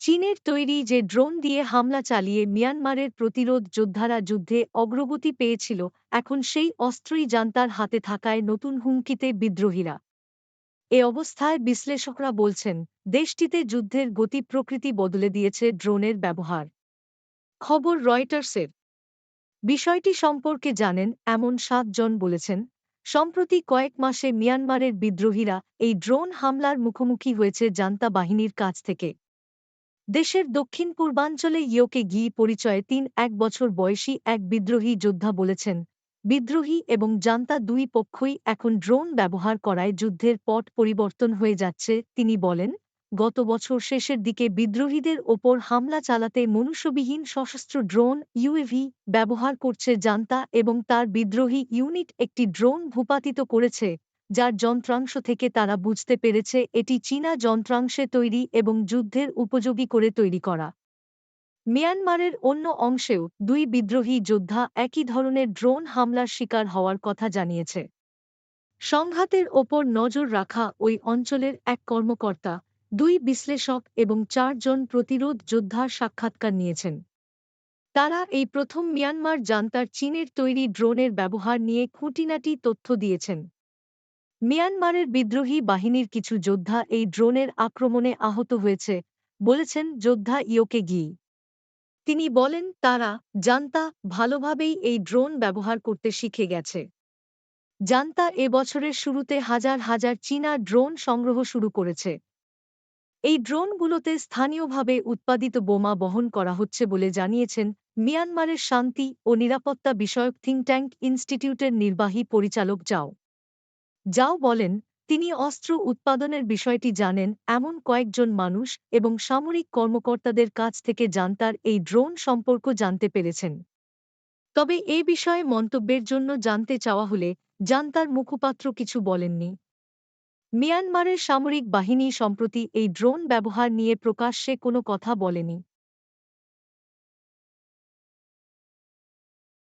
চীনের তৈরি যে ড্রোন দিয়ে হামলা চালিয়ে মিয়ানমারের প্রতিরোধ যোদ্ধারা যুদ্ধে অগ্রগতি পেয়েছিল, এখন সেই অস্ত্রই জান্তার হাতে থাকায় নতুন হুমকিতে বিদ্রোহীরা। এ অবস্থায় বিশ্লেষকরা বলছেন, দেশটিতে যুদ্ধের গতি প্রকৃতি বদলে দিয়েছে ড্রোনের ব্যবহার। খবর রয়টার্সের। বিষয়টি সম্পর্কে জানেন এমন সাতজন বলেছেন, সম্প্রতি কয়েক মাসে মিয়ানমারের বিদ্রোহীরা এই ড্রোন হামলার মুখোমুখি হয়েছে জান্তা বাহিনীর কাছ থেকে। দেশের দক্ষিণ পূর্বাঞ্চলে ইয়োকে গি পরিচয়ে তিন এক বছর বয়সী এক বিদ্রোহী যোদ্ধা বলেছেন। বিদ্রোহী এবং জান্তা দুই পক্ষই এখন ড্রোন ব্যবহার করায় যুদ্ধের পট পরিবর্তন হয়ে যাচ্ছে, তিনি বলেন। গত বছর শেষের দিকে বিদ্রোহীদের ওপর হামলা চালাতে মনুষ্যবিহীন সশস্ত্র ড্রোন ইউএভি ব্যবহার করছে জান্তা এবং তার বিদ্রোহী ইউনিট একটি ড্রোন ভূপাতিত করেছে। যার যন্ত্রাংশ থেকে তারা বুঝতে পেরেছে এটি চীনা যন্ত্রাংশে তৈরি এবং যুদ্ধের উপযোগী করে তৈরি করা। মিয়ানমারের অন্য অংশেও দুই বিদ্রোহী যোদ্ধা একই ধরনের ড্রোন হামলার শিকার হওয়ার কথা জানিয়েছে। সংঘাতের ওপর নজর রাখা ওই অঞ্চলের এক কর্মকর্তা, দুই বিশ্লেষক এবং চারজন প্রতিরোধ যোদ্ধার সাক্ষাৎকার নিয়েছেন। তারা এই প্রথম মিয়ানমার জান্তার চীনের তৈরি ড্রোনের ব্যবহার নিয়ে খুঁটিনাটি তথ্য দিয়েছেন। মিয়ানমারের বিদ্রোহী বাহিনীর কিছু যোদ্ধা এই ড্রোনের আক্রমণে আহত হয়েছে, বলেছেন যোদ্ধা ইয়োকে গি। তিনি বলেন, তারা জান্তা ভালোভাবেই এই ড্রোন ব্যবহার করতে শিখে গেছে। জান্তা এ বছরের শুরুতে হাজার হাজার চীনা ড্রোন সংগ্রহ শুরু করেছে। এই ড্রোনগুলোতে স্থানীয়ভাবে উৎপাদিত বোমা বহন করা হচ্ছে বলে জানিয়েছেন মিয়ানমারের শান্তি ও নিরাপত্তা বিষয়ক থিঙ্ক ট্যাঙ্ক ইনস্টিটিউটের নির্বাহী পরিচালক যাও যাও বলেন, তিনি অস্ত্র উৎপাদনের বিষয়টি জানেন, এমন কয়েকজন মানুষ এবং সামরিক কর্মকর্তাদের কাছ থেকে জান্তার এই ড্রোন সম্পর্ক জানতে পেরেছেন। তবে এ বিষয়ে মন্তব্যের জন্য জানতে চাওয়া হলে জান্তার মুখপাত্র কিছু বলেননি। মিয়ানমারের সামরিক বাহিনী সম্প্রতি এই ড্রোন ব্যবহার নিয়ে প্রকাশ্যে কোনো কথা বলেনি।